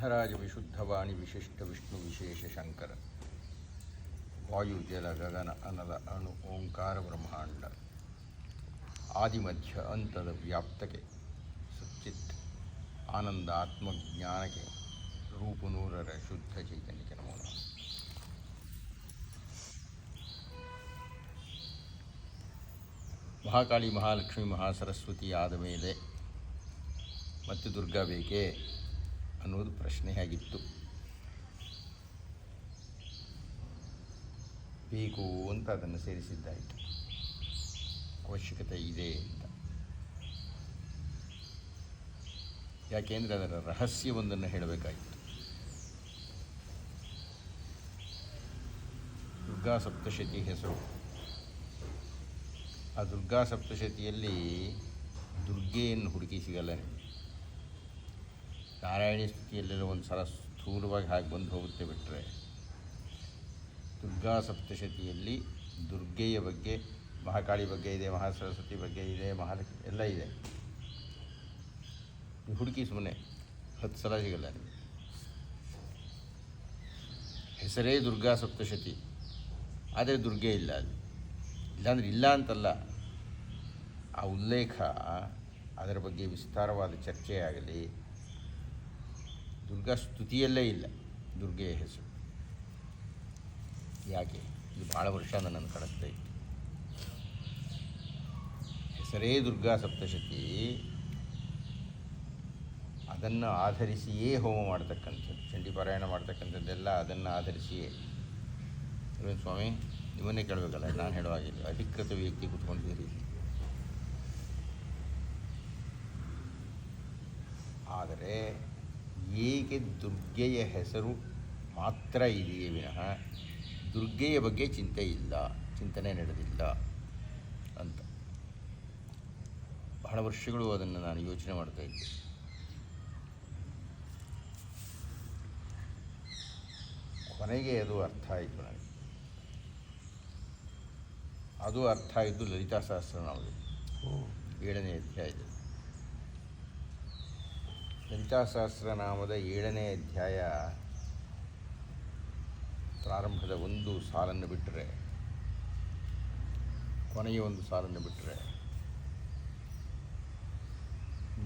ಧರಾಜ ವಿಶುದ್ಧವಾಣಿ ವಿಶಿಷ್ಟ ವಿಷ್ಣು ವಿಶೇಷ ಶಂಕರ. ವಾಯು ಜಲ ಗಗನ ಅನಲ ಅಣು ಓಂಕಾರ ಬ್ರಹ್ಮಾಂಡ. ಆದಿಮಧ್ಯ ಅಂತದ ವ್ಯಾಪ್ತಕ್ಕೆ ಸಚ್ಚಿತ್ ಆನಂದ ಆತ್ಮಜ್ಞಾನಕ್ಕೆ ರೂಪು ನೂರರ ಶುದ್ಧ ಚೈತನ್ಯಕ್ಕೆ ನಮಃ ಮಹಾಕಾಳಿ ಮಹಾಲಕ್ಷ್ಮಿ ಮಹಾಸರಸ್ವತಿ ಆದ ಮೇಲೆ ಮತ್ತೆ ದುರ್ಗಾ ಬೇಕೇ ಅನ್ನೋದು ಪ್ರಶ್ನೆಯಾಗಿತ್ತು ಬೇಕು ಅಂತ ಅದನ್ನು ಸೇರಿಸಿದ್ದಾಯಿತು. ಅವಶ್ಯಕತೆ ಇದೆ ಅಂತ. ಯಾಕೆಂದರೆ ಅದರ ರಹಸ್ಯವೊಂದನ್ನು ಹೇಳಬೇಕಾಗಿತ್ತು. ದುರ್ಗಾ ಸಪ್ತಶತಿ ಹೆಸರು. ಆ ದುರ್ಗಾ ಸಪ್ತಶತಿಯಲ್ಲಿ ದುರ್ಗೆಯನ್ನು ಹುಡುಕಿ ಸಿಗಲ್ಲ. ನಾರಾಯಣಿ ಸ್ಥಿತಿಯಲ್ಲಿರೋ ಒಂದು ಸಲ ಸ್ಥೂಲವಾಗಿ ಹಾಗೆ ಬಂದು ಹೋಗುತ್ತೆ ಬಿಟ್ಟರೆ ದುರ್ಗಾ ಸಪ್ತಶತಿಯಲ್ಲಿ ದುರ್ಗೆಯ ಬಗ್ಗೆ, ಮಹಾಕಾಳಿ ಬಗ್ಗೆ ಇದೆ, ಮಹಾಸರಸ್ವತಿ ಬಗ್ಗೆ ಇದೆ, ಮಹಾಲಕ್ಷ್ಮಿ ಎಲ್ಲ ಇದೆ. ಹುಡುಕಿ ಸುಮ್ಮನೆ ಹತ್ತು ಸಲ ಸಿಗಲ್ಲ ನಿಮಗೆ. ಹೆಸರೇ ದುರ್ಗಾ ಸಪ್ತಶತಿ. ಆದರೆ ದುರ್ಗೆ ಇಲ್ಲ ಅಲ್ಲಿ. ಇಲ್ಲಾಂದ್ರೆ ಇಲ್ಲ ಅಂತಲ್ಲ. ಆ ಉಲ್ಲೇಖ ಅದರ ಬಗ್ಗೆ ವಿಸ್ತಾರವಾದ ಚರ್ಚೆ ಆಗಲಿ ದುರ್ಗಾ ಸ್ತುತಿಯಲ್ಲೇ ಇಲ್ಲ. ದುರ್ಗೆಯ ಹೆಸರು. ಯಾಕೆ? ಇದು ಭಾಳ ವರ್ಷ ನನ್ನನ್ನು ಕಳಿಸ್ತಾ ಇತ್ತು. ಹೆಸರೇ ದುರ್ಗಾ ಸಪ್ತಶತಿ. ಅದನ್ನು ಆಧರಿಸಿಯೇ ಹೋಮ ಮಾಡ್ತಕ್ಕಂಥದ್ದು ಚಂಡಿ ಪಾರಾಯಣ ಮಾಡ್ತಕ್ಕಂಥದ್ದೆಲ್ಲ ಅದನ್ನು ಆಧರಿಸಿಯೇ. ಸ್ವಾಮಿ, ನಿಮ್ಮನ್ನೇ ಕೇಳಬೇಕಲ್ಲ, ನಾನು ಹೇಳುವಾಗಿಲ್ಲ ಅಧಿಕೃತ ವ್ಯಕ್ತಿ ಕೂತ್ಕೊಂಡಿದ್ದೀರಿ. ಆದರೆ ಏಕೆ ದುರ್ಗೆಯ ಹೆಸರು ಮಾತ್ರ ಇದೆಯೇ ವಿನಃ ದುರ್ಗೆಯ ಬಗ್ಗೆ ಚಿಂತೆ ಇಲ್ಲ ಚಿಂತನೆ ನಡೆದಿಲ್ಲ ಅಂತ. ಬಹಳ ವರ್ಷಗಳು ಅದನ್ನು ನಾನು ಯೋಚನೆ ಮಾಡ್ತಾ ಇದ್ದೆ. ಕೊನೆಗೆ ಅದು ಅರ್ಥ ಆಯಿತು ನನಗೆ. ಅದು ಅರ್ಥ ಆಯಿತು ಲಲಿತಾ ನಾವು ಏಳನೇ ಅಧ್ಯಾಯದಲ್ಲಿ. ಲಲಿತಾ ಸಹಸ್ರನಾಮದ ಏಳನೇ ಅಧ್ಯಾಯ ಪ್ರಾರಂಭದ ಒಂದು ಸಾಲನ್ನು ಬಿಟ್ಟರೆ ಕೊನೆಯ ಒಂದು ಸಾಲನ್ನು ಬಿಟ್ಟರೆ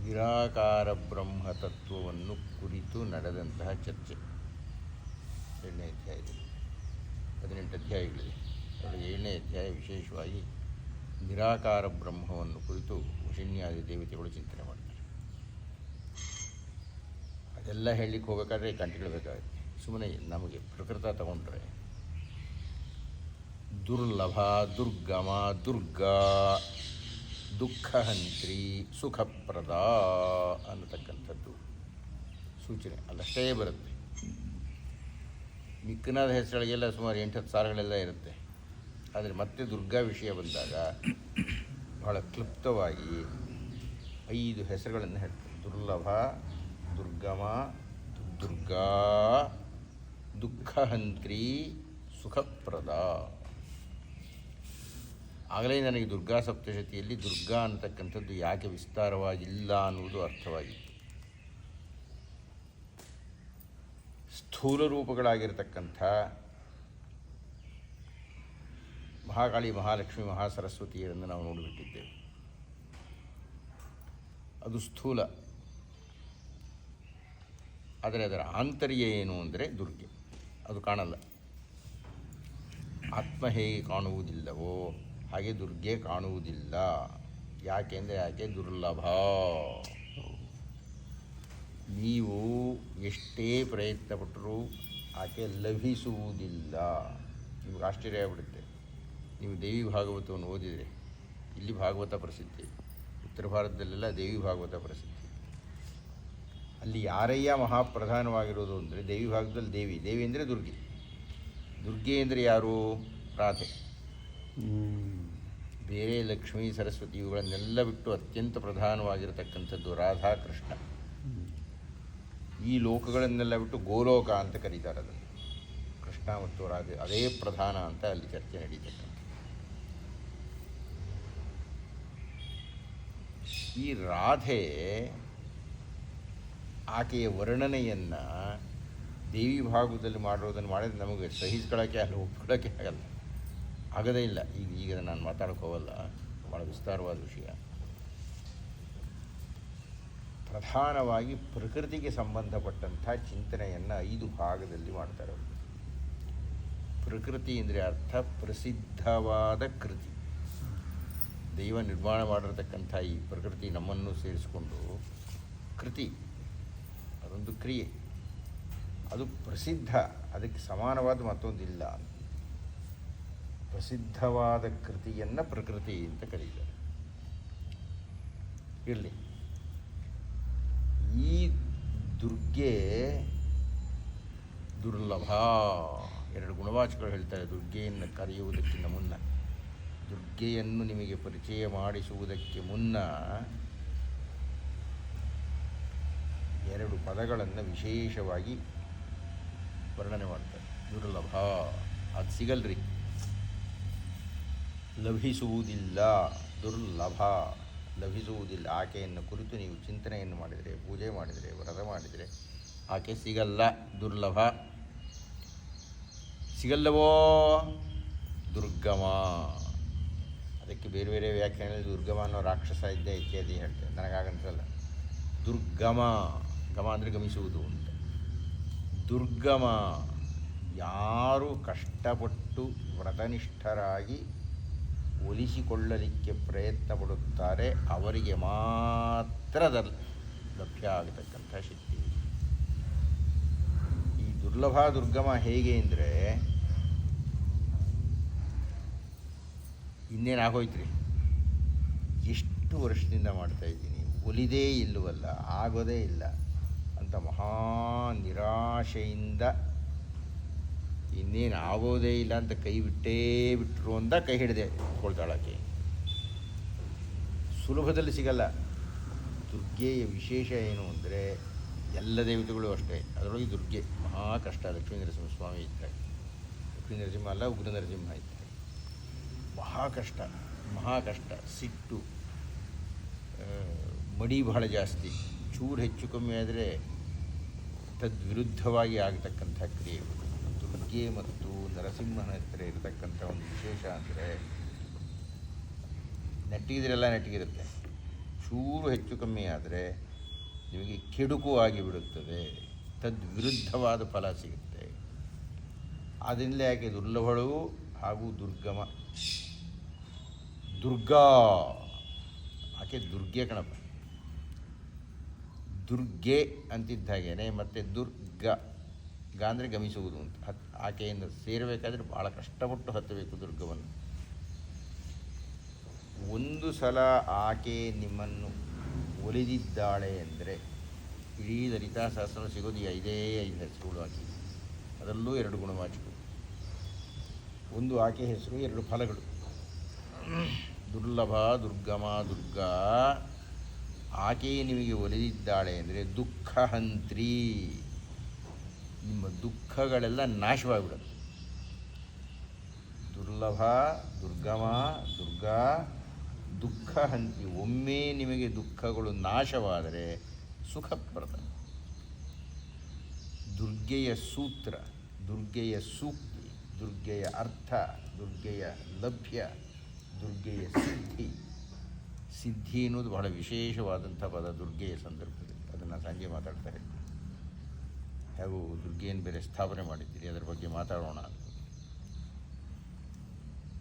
ನಿರಾಕಾರ ಬ್ರಹ್ಮ ತತ್ವವನ್ನು ಕುರಿತು ನಡೆದಂತಹ ಚರ್ಚೆ. ಏಳನೇ ಅಧ್ಯಾಯದಲ್ಲಿ ಹದಿನೆಂಟು ಅಧ್ಯಾಯಗಳಿದೆ ಅದರಲ್ಲಿ ಏಳನೇ ಅಧ್ಯಾಯ ವಿಶೇಷವಾಗಿ ನಿರಾಕಾರ ಬ್ರಹ್ಮವನ್ನು ಕುರಿತು ವಶಿನ್ಯಾದಿ ದೇವತೆಗಳು ಚಿಂತನೆ ಮಾಡ್ತಾರೆ. ಅದೆಲ್ಲ ಹೇಳಲಿಕ್ಕೆ ಹೋಗ್ಬೇಕಾದ್ರೆ ಬೇಕಾಗುತ್ತೆ. ಸುಮ್ಮನೆ ನಮಗೆ ಪ್ರಕೃತ ತಗೊಂಡ್ರೆ. ದುರ್ಲಭ, ದುರ್ಗಮ, ದುರ್ಗಾ, ದುಃಖಹಂತ್ರಿ, ಸುಖಪ್ರದ ಅನ್ನತಕ್ಕಂಥದ್ದು. ಸೂಚನೆ ಅಲ್ಲಷ್ಟೇ ಬರುತ್ತೆ. ಮಿಕ್ಕನಾದ ಹೆಸರುಗಳಿಗೆಲ್ಲ ಸುಮಾರು ಎಂಟು ಹತ್ತು ಸಾರಗಳೆಲ್ಲ ಇರುತ್ತೆ. ಆದರೆ ಮತ್ತೆ ದುರ್ಗಾ ವಿಷಯ ಬಂದಾಗ ಬಹಳ ಕ್ಲುಪ್ತವಾಗಿ ಐದು ಹೆಸರುಗಳನ್ನು ಹೇಳ್ತಾರೆ. ದುರ್ಲಭ ದುರ್ಗಮ, ದುರ್ಗಾ, ದುಃಖಹಂತ್ರಿ, ಸುಖಪ್ರದ. ಆಗಲೇ ನನಗೆ ದುರ್ಗಾ ಸಪ್ತಶತಿಯಲ್ಲಿ ದುರ್ಗಾ ಅಂತಕ್ಕಂಥದ್ದು ಯಾಕೆ ವಿಸ್ತಾರವಾಗಿಲ್ಲ ಅನ್ನುವುದು ಅರ್ಥವಾಗಿತ್ತು. ಸ್ಥೂಲ ರೂಪಗಳಾಗಿರ್ತಕ್ಕಂಥ ಮಹಾಕಾಳಿ ಮಹಾಲಕ್ಷ್ಮಿ ಮಹಾಸರಸ್ವತಿಯರನ್ನು ನಾವು ನೋಡಿಬಿಟ್ಟಿದ್ದೇವೆ. ಅದು ಸ್ಥೂಲ. ಆದರೆ ಅದರ ಆಂತರ್ಯ ಏನು ಅಂದರೆ ದುರ್ಗೆ. ಅದು ಕಾಣಲ್ಲ. ಆತ್ಮ ಹೇಗೆ ಕಾಣುವುದಿಲ್ಲವೋ ಹಾಗೆ ದುರ್ಗೆ ಕಾಣುವುದಿಲ್ಲ. ಯಾಕೆಂದರೆ ಯಾಕೆ? ದುರ್ಲಭ. ನೀವು ಎಷ್ಟೇ ಪ್ರಯತ್ನ ಪಟ್ಟರೂ ಆಕೆ ಲಭಿಸುವುದಿಲ್ಲ. ನಿಮ್ಗೆ ಆಶ್ಚರ್ಯ ಆಗ್ಬಿಡುತ್ತೆ. ನೀವು ದೇವಿ ಭಾಗವತವನ್ನು ಓದಿದರೆ, ಇಲ್ಲಿ ಭಾಗವತ ಪ್ರಸಿದ್ಧಿ. ಉತ್ತರ ಭಾರತದಲ್ಲೆಲ್ಲ ದೇವಿ ಭಾಗವತ ಪ್ರಸಿದ್ಧಿ. ಅಲ್ಲಿ ಯಾರಯ್ಯ ಮಹಾಪ್ರಧಾನವಾಗಿರೋದು ಅಂದರೆ ದೇವಿ ಭಾಗದಲ್ಲಿ ದೇವಿ. ದೇವಿ ಅಂದರೆ ದುರ್ಗೆ. ದುರ್ಗೆ ಅಂದರೆ ಯಾರು? ರಾಧೆ. ಬೇರೆ ಲಕ್ಷ್ಮೀ ಸರಸ್ವತಿ ಇವುಗಳನ್ನೆಲ್ಲ ಬಿಟ್ಟು ಅತ್ಯಂತ ಪ್ರಧಾನವಾಗಿರತಕ್ಕಂಥದ್ದು ರಾಧಾಕೃಷ್ಣ ಈ ಲೋಕಗಳನ್ನೆಲ್ಲ ಬಿಟ್ಟು ಗೋಲೋಕ ಅಂತ ಕರೀತಾರೆ ಅದನ್ನು. ಕೃಷ್ಣ ಮತ್ತು ರಾಧೆ ಅದೇ ಪ್ರಧಾನ ಅಂತ ಅಲ್ಲಿ ಚರ್ಚೆ ನಡೀತಕ್ಕಂಥ ಈ ರಾಧೆ ಆಕೆಯ ವರ್ಣನೆಯನ್ನು ದೇವಿ ಭಾಗದಲ್ಲಿ ಮಾಡಿರೋದನ್ನು ಮಾಡಿದ್ರೆ ನಮಗೆ ಸಹಿಸ್ಕೊಳ್ಳೋಕ್ಕೆ ಅಲ್ಲಿ ಒಪ್ಕೊಳ್ಳೋಕ್ಕೆ ಆಗಲ್ಲ. ಆಗದೇ ಇಲ್ಲ. ಈಗ ಈಗ ನಾನು ಮಾತಾಡೋಕೆ ಹೋಗಲ್ಲ. ಭಾಳ ವಿಸ್ತಾರವಾದ ವಿಷಯ. ಪ್ರಧಾನವಾಗಿ ಪ್ರಕೃತಿಗೆ ಸಂಬಂಧಪಟ್ಟಂಥ ಚಿಂತನೆಯನ್ನು ಐದು ಭಾಗದಲ್ಲಿ ಮಾಡ್ತಾರೆ ಅವರು. ಪ್ರಕೃತಿ ಅಂದರೆ ಅರ್ಥ, ಪ್ರಸಿದ್ಧವಾದ ಕೃತಿ. ದೈವ ನಿರ್ಮಾಣ ಮಾಡಿರತಕ್ಕಂಥ ಈ ಪ್ರಕೃತಿ ನಮ್ಮನ್ನು ಸೇರಿಸಿಕೊಂಡು ಕೃತಿ. ಅದೊಂದು ಕ್ರಿಯೆ. ಅದು ಪ್ರಸಿದ್ಧ, ಅದಕ್ಕೆ ಸಮಾನವಾದ ಮತ್ತೊಂದಿಲ್ಲ. ಪ್ರಸಿದ್ಧವಾದ ಕೃತಿಯನ್ನು ಪ್ರಕೃತಿ ಅಂತ ಕರೀತಾರೆ. ಇರಲಿ. ಈ ದುರ್ಗೆ ದುರ್ಲಭ. ಎರಡು ಗುಣವಾಚಕರು ಹೇಳ್ತಾರೆ ದುರ್ಗೆಯನ್ನು ಕರೆಯುವುದಕ್ಕಿಂತ ಮುನ್ನ. ದುರ್ಗೆಯನ್ನು ನಿಮಗೆ ಪರಿಚಯ ಮಾಡಿಸುವುದಕ್ಕೆ ಮುನ್ನ ಎರಡು ಪದಗಳನ್ನು ವಿಶೇಷವಾಗಿ ವರ್ಣನೆ ಮಾಡ್ತಾರೆ. ದುರ್ಲಭ ಅದು ಸಿಗಲ್ರಿ. ಲಭಿಸುವುದಿಲ್ಲ, ದುರ್ಲಭ. ಲಭಿಸುವುದಿಲ್ಲ. ಆಕೆಯನ್ನು ಕುರಿತು ನೀವು ಚಿಂತನೆಯನ್ನು ಮಾಡಿದರೆ, ಪೂಜೆ ಮಾಡಿದರೆ, ವ್ರತ ಮಾಡಿದರೆ ಆಕೆ ಸಿಗಲ್ಲ, ದುರ್ಲಭ. ಸಿಗಲ್ಲವೋ? ದುರ್ಗಮ. ಅದಕ್ಕೆ ಬೇರೆ ಬೇರೆ ವ್ಯಾಖ್ಯಾನದಲ್ಲಿ ದುರ್ಗಮ ಅನ್ನೋ ರಾಕ್ಷಸ ಇದ್ದೇ ಇತ್ಯಾದಿ ಹೇಳ್ತಾರೆ ನನಗಾಗನ್ಸಲ್ಲ ದುರ್ಗಮ. ಗಮ ಅಂದರೆ ಗಮಿಸುವುದು ಅಂತ ದುರ್ಗಮ ಯಾರು ಕಷ್ಟಪಟ್ಟು ವ್ರತನಿಷ್ಠರಾಗಿ ಒಲಿಸಿಕೊಳ್ಳಲಿಕ್ಕೆ ಪ್ರಯತ್ನ ಪಡುತ್ತಾರೆ ಅವರಿಗೆ ಮಾತ್ರ ಲಭ್ಯ ಆಗತಕ್ಕಂಥ ಶಕ್ತಿ ಈ ದುರ್ಲಭ ದುರ್ಗಮ ಹೇಗೆ ಅಂದರೆ ಇನ್ನೇನಾಗೋಯ್ತ್ರಿ ಎಷ್ಟು ವರ್ಷದಿಂದ ಮಾಡ್ತಾ ಇದ್ದೀನಿ. ಒಲಿದೇ ಇಲ್ಲವಲ್ಲ, ಆಗೋದೇ ಇಲ್ಲ. ಅಂತ ಮಹಾ ನಿರಾಶೆಯಿಂದ ಇನ್ನೇನು ಆಗೋದೇ ಇಲ್ಲ ಅಂತ ಕೈ ಬಿಟ್ಟೇ ಬಿಟ್ಟರು ಅಂತ ಕೈ ಹಿಡಿದೆ ಕೊಳ್ತಾಳಕ್ಕೆ ಸುಲಭದಲ್ಲಿ ಸಿಗಲ್ಲ. ದುರ್ಗೆಯ ವಿಶೇಷ ಏನು ಅಂದರೆ ಎಲ್ಲ ದೇವತೆಗಳು ಅಷ್ಟೇ. ಅದರೊಳಗೆ ದುರ್ಗೆ, ಮಹಾ ಕಷ್ಟ, ಲಕ್ಷ್ಮೀ ನರಸಿಂಹಸ್ವಾಮಿ ಇದ್ದಾರೆ. ಲಕ್ಷ್ಮೀ ನರಸಿಂಹ ಅಲ್ಲ, ಉಗ್ರ ನರಸಿಂಹ ಇದ್ದಾರೆ. ಮಹಾ ಕಷ್ಟ ಮಹಾ ಕಷ್ಟ, ಸಿಟ್ಟು ಮಡಿ ಬಹಳ ಜಾಸ್ತಿ. ಚೂರು ಹೆಚ್ಚು ಕಮ್ಮಿ ಆದರೆ ತದ್ವಿರುದ್ಧವಾಗಿ ಆಗತಕ್ಕಂಥ ಕ್ರಿಯೆಗಳು. ದುರ್ಗೆ ಮತ್ತು ನರಸಿಂಹನ ಹತ್ರ ಇರತಕ್ಕಂಥ ಒಂದು ವಿಶೇಷ ಅಂದರೆ ನೆಟ್ಟಿಗಿದ್ರೆಲ್ಲ ನೆಟ್ಟಿಗಿರುತ್ತೆ. ಚೂರು ಹೆಚ್ಚು ಕಮ್ಮಿ ಆದರೆ ನಿಮಗೆ ಕೆಡುಕು ಆಗಿಬಿಡುತ್ತದೆ. ತದ್ವಿರುದ್ಧವಾದ ಫಲ ಸಿಗುತ್ತೆ. ಆದ್ದರಿಂದಲೇ ಯಾಕೆ ದುರ್ಲಭಳು ಹಾಗೂ ದುರ್ಗಮ? ದುರ್ಗಾ! ಆಕೆ ದುರ್ಗೆ ಕಣಪ್ಪ. ದುರ್ಗೆ ಅಂತಿದ್ದ ಹಾಗೇನೆ ಮತ್ತು ದುರ್ಗ ಗ ಅಂದರೆ ಗಮಿಸುವುದು ಅಂತ ಹತ್ ಆಕೆಯಿಂದ ಸೇರಬೇಕಾದ್ರೆ ಭಾಳ ಕಷ್ಟಪಟ್ಟು ಹತ್ತಬೇಕು ದುರ್ಗವನ್ನು. ಒಂದು ಸಲ ಆಕೆ ನಿಮ್ಮನ್ನು ಒಲಿದಿದ್ದಾಳೆ ಅಂದರೆ ಇಡೀ ಲಲಿತಾ ಸಹಸ್ರ ಸಿಗೋದು ಐದೇ ಐದು ಹೆಸರುಗಳು ಆಕೆ. ಅದರಲ್ಲೂ ಎರಡು ಗುಣವಾಚಕಗಳು ಒಂದು ಆಕೆ ಹೆಸರು, ಎರಡು ಫಲಗಳು. ದುರ್ಲಭ, ದುರ್ಗಮ, ದುರ್ಗಾ. ಆಕೆ ನಿಮಗೆ ಒಲಿದಿದ್ದಾಳೆ ಅಂದರೆ ದುಃಖಹಂತ್ರಿ. ನಿಮ್ಮ ದುಃಖಗಳೆಲ್ಲ ನಾಶವಾಗಿಬಿಡುತ್ತೆ ದುರ್ಲಭ, ದುರ್ಗಮ, ದುರ್ಗಾ ದುಃಖಹಂತಿ ಒಮ್ಮೆ ನಿಮಗೆ ದುಃಖಗಳು ನಾಶವಾದರೆ ಸುಖಪ್ರದ ದುರ್ಗೆಯ ಸೂತ್ರ, ದುರ್ಗೆಯ ಸೂಕ್ತಿ, ದುರ್ಗೆಯ ಅರ್ಥ, ದುರ್ಗೆಯ ಲಭ್ಯ, ದುರ್ಗೆಯ ಸಿದ್ಧಿ. ಸಿದ್ಧಿ ಅನ್ನೋದು ಬಹಳ ವಿಶೇಷವಾದಂಥ ಪದ ದುರ್ಗೆಯ ಸಂದರ್ಭದಲ್ಲಿ. ಅದನ್ನು ಸಂಜೆ ಮಾತಾಡ್ತಾರೆ. ಹಾಗೂ ದುರ್ಗೆಯನ್ನು ಬೇರೆ ಸ್ಥಾಪನೆ ಮಾಡಿದ್ದೀರಿ, ಅದರ ಬಗ್ಗೆ ಮಾತಾಡೋಣ ಅಂತ.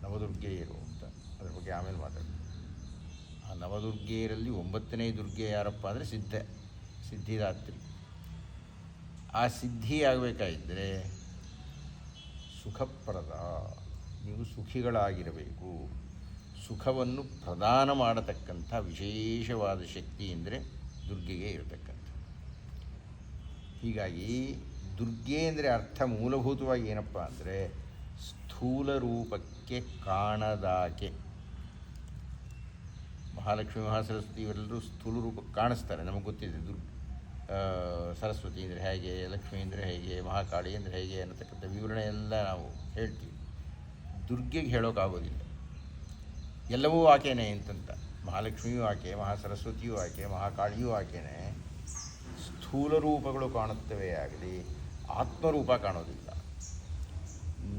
ನವದುರ್ಗೆಯರು ಅಂತ ಅದರ ಬಗ್ಗೆ ಆಮೇಲೆ ಮಾತಾಡ್ತೀವಿ ಆ ನವದುರ್ಗೆಯರಲ್ಲಿ ಒಂಬತ್ತನೇ ದುರ್ಗೆ ಯಾರಪ್ಪ ಅಂದರೆ ಸಿದ್ಧ, ಸಿದ್ಧಿದಾತ್ರಿ. ಆ ಸಿದ್ಧಿ ಆಗಬೇಕಾಗಿದ್ದರೆ ಸುಖಪ್ರದ, ನೀವು ಸುಖಿಗಳಾಗಿರಬೇಕು. ಸುಖವನ್ನು ಪ್ರದಾನ ಮಾಡತಕ್ಕಂಥ ವಿಶೇಷವಾದ ಶಕ್ತಿ ಎಂದರೆ ದುರ್ಗೆಗೆ ಇರತಕ್ಕಂಥ ಹೀಗಾಗಿ ದುರ್ಗೆ ಅಂದರೆ ಅರ್ಥ ಮೂಲಭೂತವಾಗಿ ಏನಪ್ಪ ಅಂದರೆ ಸ್ಥೂಲ ರೂಪಕ್ಕೆ ಕಾಣದಾಕೆ. ಮಹಾಲಕ್ಷ್ಮಿ, ಮಹಾಸರಸ್ವತಿ ಇವರೆಲ್ಲರೂ ಸ್ಥೂಲ ರೂಪಕ್ಕೆ ಕಾಣಿಸ್ತಾರೆ, ನಮಗೆ ಗೊತ್ತಿದೆ. ದುರ್ಗ ಸರಸ್ವತಿ ಅಂದರೆ ಹೇಗೆ, ಲಕ್ಷ್ಮಿ ಅಂದರೆ ಹೇಗೆ, ಮಹಾಕಾಳಿ ಅಂದರೆ ಹೇಗೆ ಅನ್ನತಕ್ಕಂಥ ವಿವರಣೆ ಎಲ್ಲ ನಾವು ಹೇಳ್ತೀವಿ. ದುರ್ಗೆಗೆ ಹೇಳೋಕ್ಕಾಗೋದಿಲ್ಲ ಎಲ್ಲವೂ ಆಕೆನೇ ಅಂತಂತ. ಮಹಾಲಕ್ಷ್ಮಿಯೂ ಆಕೆ, ಮಹಾಸರಸ್ವತಿಯೂ ಆಕೆ, ಮಹಾಕಾಳಿಯೂ ಆಕೆನೇ ಸ್ಥೂಲ ರೂಪಗಳು ಕಾಣುತ್ತವೆ ಆಗಲಿ, ಆತ್ಮರೂಪ ಕಾಣೋದಿಲ್ಲ.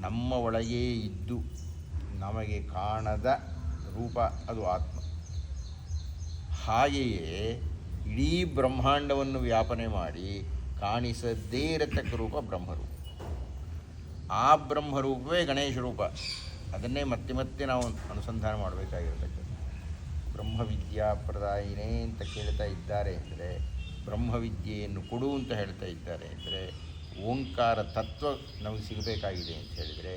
ನಮ್ಮ ಒಳಗೇ ಇದ್ದು ನಮಗೆ ಕಾಣದ ರೂಪ ಅದು ಆತ್ಮ. ಹಾಗೆಯೇ ಇಡೀ ಬ್ರಹ್ಮಾಂಡವನ್ನು ವ್ಯಾಪನೆ ಮಾಡಿ ಕಾಣಿಸದೇ ಇರತಕ್ಕ ರೂಪ ಬ್ರಹ್ಮರೂಪ. ಆ ಬ್ರಹ್ಮರೂಪವೇ ಗಣೇಶ ರೂಪ. ಅದನ್ನೇ ಮತ್ತೆ ಮತ್ತೆ ನಾವು ಅನುಸಂಧಾನ ಮಾಡಬೇಕಾಗಿರ್ತಕ್ಕಂಥ ಬ್ರಹ್ಮವಿದ್ಯಾ ಪ್ರದಾಯಿನೇ ಅಂತ ಕೇಳ್ತಾ ಇದ್ದಾರೆ ಅಂದರೆ ಬ್ರಹ್ಮವಿದ್ಯೆಯನ್ನು ಕೊಡು ಅಂತ ಹೇಳ್ತಾ ಇದ್ದಾರೆ ಅಂದರೆ ಓಂಕಾರ ತತ್ವ ನಮಗೆ ಸಿಗಬೇಕಾಗಿದೆ ಅಂತ ಹೇಳಿದರೆ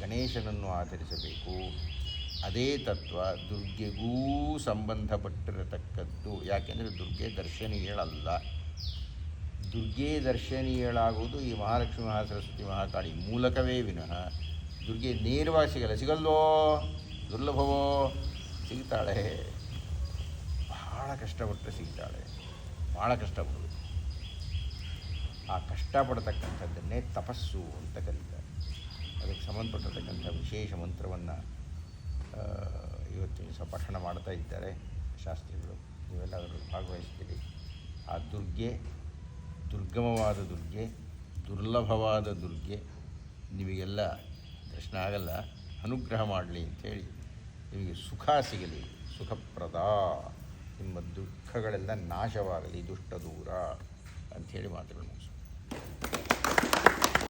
ಗಣೇಶನನ್ನು ಆಚರಿಸಬೇಕು ಅದೇ ತತ್ವ ದುರ್ಗೆಗೂ ಸಂಬಂಧಪಟ್ಟಿರತಕ್ಕದ್ದು. ಯಾಕೆಂದರೆ ದುರ್ಗೆ ದರ್ಶನೀಯಳಲ್ಲ. ದುರ್ಗೆ ದರ್ಶನೀಯಳಾಗುವುದು ಈ ಮಹಾಲಕ್ಷ್ಮಿ ಮಹಾಸರಸ್ವತಿ ಮಹಾಕಾಳಿ ಮೂಲಕವೇ ವಿನಃ ದುರ್ಗೆ ನೇರವಾಗಿ ಸಿಗಲ್ಲ ಸಿಗಲ್ವೋ? ದುರ್ಲಭವೋ? ಸಿಗ್ತಾಳೆ. ಬಹಳ ಕಷ್ಟಪಟ್ಟರೆ ಸಿಗ್ತಾಳೆ. ಭಾಳ ಕಷ್ಟಪಡೋದು. ಆ ಕಷ್ಟಪಡತಕ್ಕಂಥದ್ದನ್ನೇ ತಪಸ್ಸು ಅಂತ ಕರೀತಾರೆ. ಅದಕ್ಕೆ ಸಂಬಂಧಪಟ್ಟಿರ್ತಕ್ಕಂಥ ವಿಶೇಷ ಮಂತ್ರವನ್ನು ಇವತ್ತಿನ ಸಹ ಪಠಣ ಮಾಡ್ತಾ ಇದ್ದಾರೆ ಶಾಸ್ತ್ರಿಗಳು. ನೀವೆಲ್ಲ ಭಾಗವಹಿಸ್ತೀರಿ. ಆ ದುರ್ಗೆ, ದುರ್ಗಮವಾದ ದುರ್ಗೆ, ದುರ್ಲಭವಾದ ದುರ್ಗೆ, ನಿಮಗೆಲ್ಲ ದರ್ಶನ ಆಗಲ್ಲ. ಅನುಗ್ರಹ ಮಾಡಲಿ ಅಂಥೇಳಿ ನಿಮಗೆ ಸುಖ ಸಿಗಲಿ, ಸುಖಪ್ರದ. ನಿಮ್ಮ ದುಃಖಗಳೆಲ್ಲ ನಾಶವಾಗಲಿ, ದುಷ್ಟ ದೂರ ಅಂಥೇಳಿ ಮಾತುಗಳು